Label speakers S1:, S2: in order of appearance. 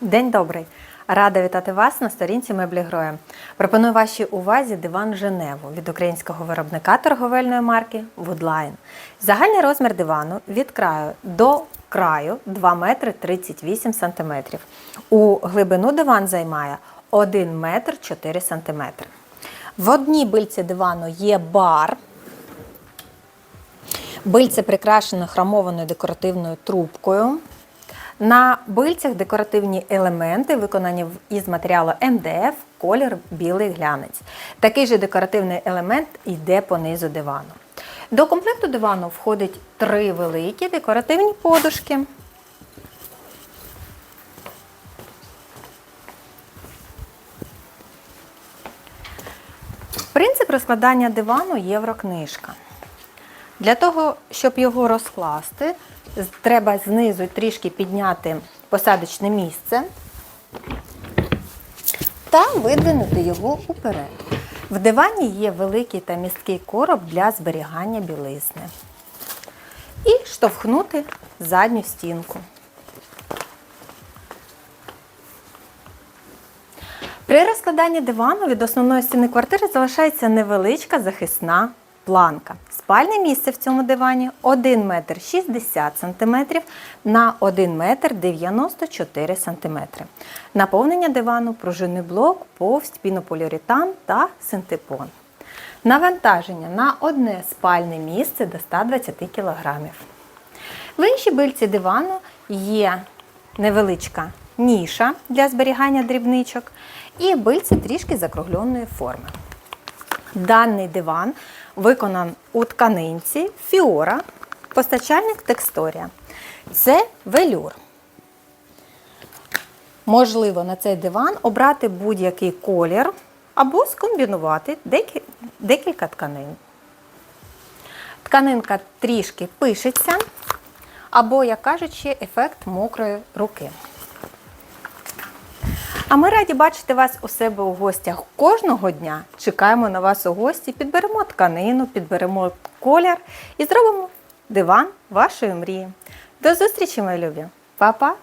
S1: День добрий! Рада вітати вас на сторінці меблі Гроя. Пропоную вашій увазі диван Женеву від українського виробника торговельної марки Woodline. Загальний розмір дивану від краю до краю 2 метри 38 сантиметрів. У глибину диван займає 1 метр 4 сантиметри. В одній бильці дивану є бар. Бильце прикрашено хромованою декоративною трубкою. На бильцях декоративні елементи, виконані із матеріалу МДФ, колір білий глянець. Такий же декоративний елемент йде по низу дивану. До комплекту дивану входить три великі декоративні подушки. Принцип розкладання дивану єврокнижка. Для того, щоб його розкласти, треба знизу трішки підняти посадочне місце та видвинути його уперед. В дивані є великий та місткий короб для зберігання білизни. І штовхнути задню стінку. При розкладанні дивану від основної стіни квартири залишається невеличка захисна планка. Спальне місце в цьому дивані 1 метр 60 см на 1 метр 94 см. Наповнення дивану пружинний блок, повсть, пінополіуретан та синтепон. Навантаження на одне спальне місце до 120 кг. В іншій бильці дивану є невеличка ніша для зберігання дрібничок і бильце трішки закругленої форми. Даний диван виконан у тканинці Фіора, постачальник тексторія. Це велюр. Можливо на цей диван обрати будь-який колір або скомбінувати декілька тканин. Тканинка трішки пишеться, або, як кажуть, ще ефект мокрої руки. А ми раді бачити вас у себе у гостях кожного дня. Чекаємо на вас у гості, підберемо тканину, підберемо колір і зробимо диван вашої мрії. До зустрічі, мої любі! Па-па!